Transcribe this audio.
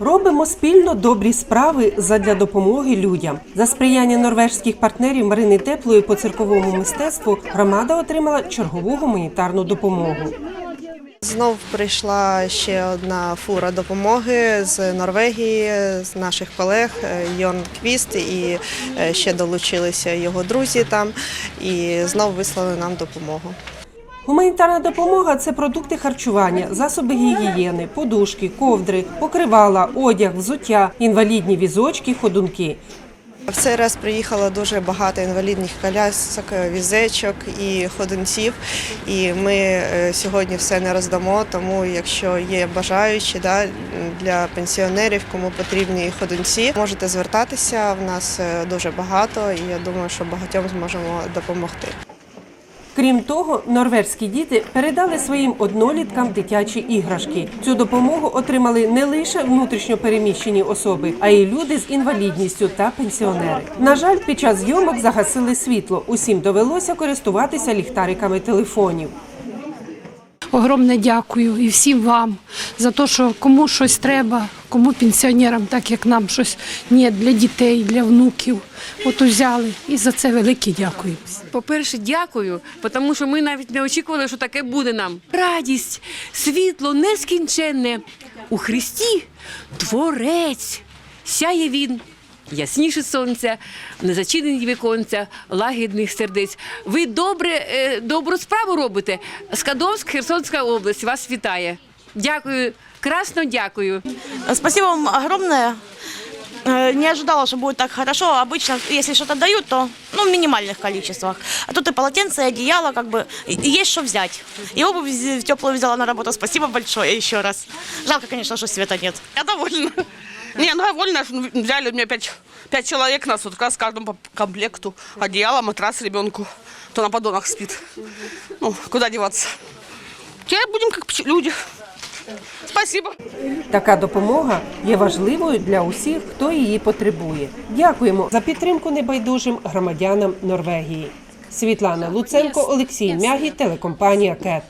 Робимо спільно добрі справи задля допомоги людям. За сприяння норвежських партнерів Марини Теплої по цирковому мистецтву громада отримала чергову гуманітарну допомогу. Знов прийшла ще одна фура допомоги з Норвегії, з наших колег е, Йон Квіст, і е, ще долучилися його друзі там, і знов вислали нам допомогу. Гуманітарна допомога це продукти харчування, засоби гігієни, подушки, ковдри, покривала, одяг, взуття, інвалідні візочки, ходунки. В цей раз приїхало дуже багато інвалідних колясок, візечок і ходунців. І ми е, сьогодні все не роздамо. Тому, якщо є бажаючі да, для пенсіонерів, кому потрібні ходунці, можете звертатися. В нас е, дуже багато, і я думаю, що багатьом зможемо допомогти. Крім того, норвежські діти передали своїм одноліткам дитячі іграшки. Цю допомогу отримали не лише внутрішньо переміщені особи, а й люди з інвалідністю та пенсіонери. На жаль, під час зйомок загасили світло. Усім довелося користуватися ліхтариками телефонів. Огромне дякую і всім вам за те, що кому щось треба, кому пенсіонерам, так як нам щось ні для дітей, для внуків. От взяли. І за це велике дякую. По-перше, дякую, тому що ми навіть не очікували, що таке буде нам. Радість, світло нескінченне. У Христі творець. Сяє він Ясніше сонця, незачинені віконця, лагідних сердець. Ви добре, е, добру справу робите. Скадовськ, Херсонська область вас вітає. Дякую, красно дякую. Спасибо вам огромное. Э, Не ожидала, что будет так хорошо. Обычно, если что-то дают, то ну, в минимальных количествах. А тут и полотенце, и одеяло, как бы, и и есть что взять. И обувь вз- теплую взяла на работу. Спасибо большое еще раз. Жалко, конечно, что света нет. Я довольна. Не, ну довольна, что взяли у меня пять, пять человек нас, вот как раз каждому по комплекту. Одеяло, матрас ребенку, то на подонах спит. Ну, куда деваться? Теперь будем как люди. Спасибо. Така допомога є важливою для усіх, хто її потребує. Дякуємо за підтримку небайдужим громадянам Норвегії. Світлана Луценко, Олексій Мягі, телекомпанія КЕТ.